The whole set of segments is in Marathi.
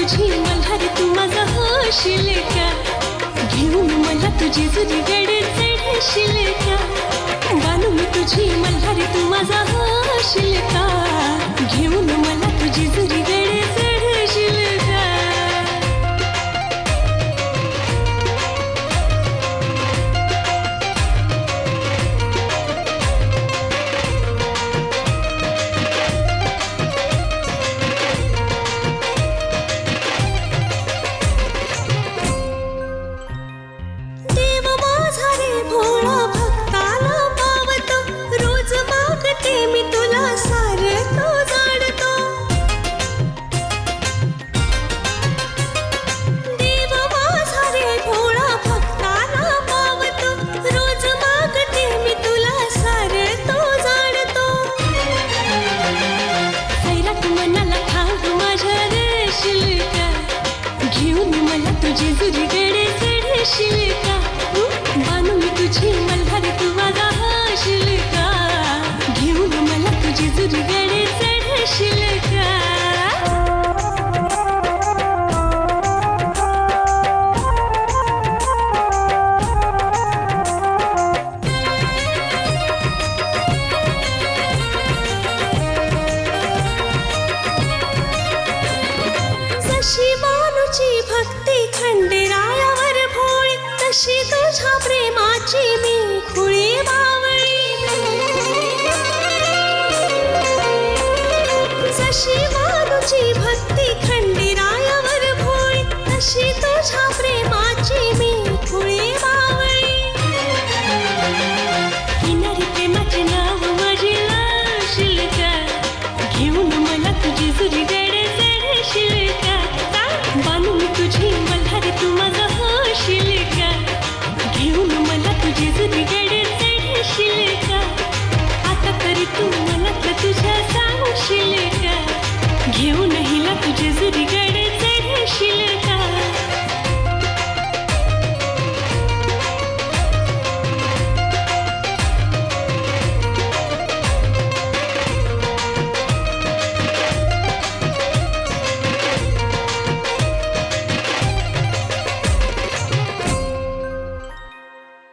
तुझी मल्हार तू माझा होशील का घेऊन मला तुझी जुनी गडे चढशील का गाणू मी तुझी मल्हार तू माझा चढशील जशी मानुची भक्ती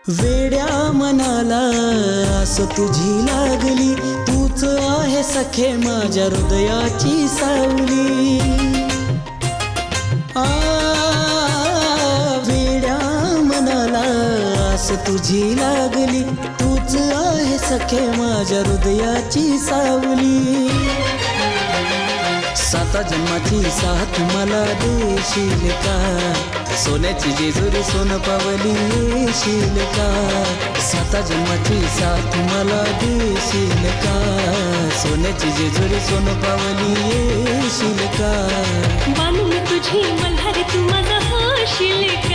वेड्या मनाला आस तुझी लागली. तूच आहे सखे माझ्या हृदयाची सावली. आ वेड्या मनाला आस तुझी लागली. तूच आहे सखे माझ्या हृदयाची सावली. साता जन्माची साथ तुम्हाला देशील का? सोन्याची जेजुरी सोन पावली येशील का? साता जन्माची साथ तुम्हाला देशील का? सोन्याची जेजुरी सोन पावली येशील का? बांधून तुझी मल्हारी तू माझा होशील का?